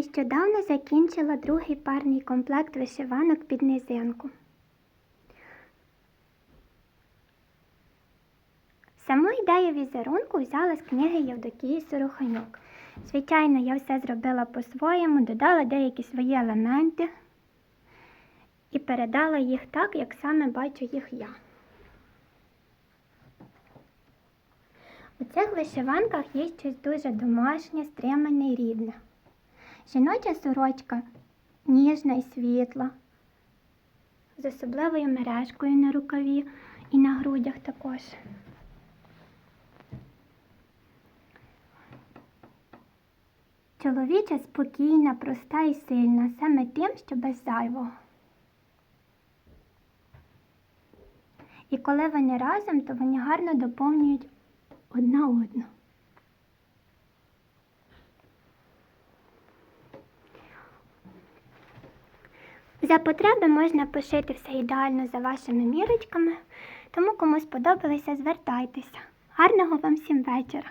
Нещодавно закінчила другий парний комплект вишиванок під низинку. Саму ідею візерунку взяла з книги Євдокії Сороханюк. Звичайно, я все зробила по-своєму, додала деякі свої елементи і передала їх так, як саме бачу їх я. У цих вишиванках є щось дуже домашнє, стримане і рідне. Жіноча сорочка ніжна і світла, з особливою мережкою на рукаві і на грудях також. Чоловіча спокійна, проста і сильна, саме тим, що без зайвого. І коли вони разом, то вони гарно доповнюють одна одну. За потреби можна пошити все ідеально за вашими мірочками, тому кому сподобалося, звертайтеся. Гарного вам всім вечора!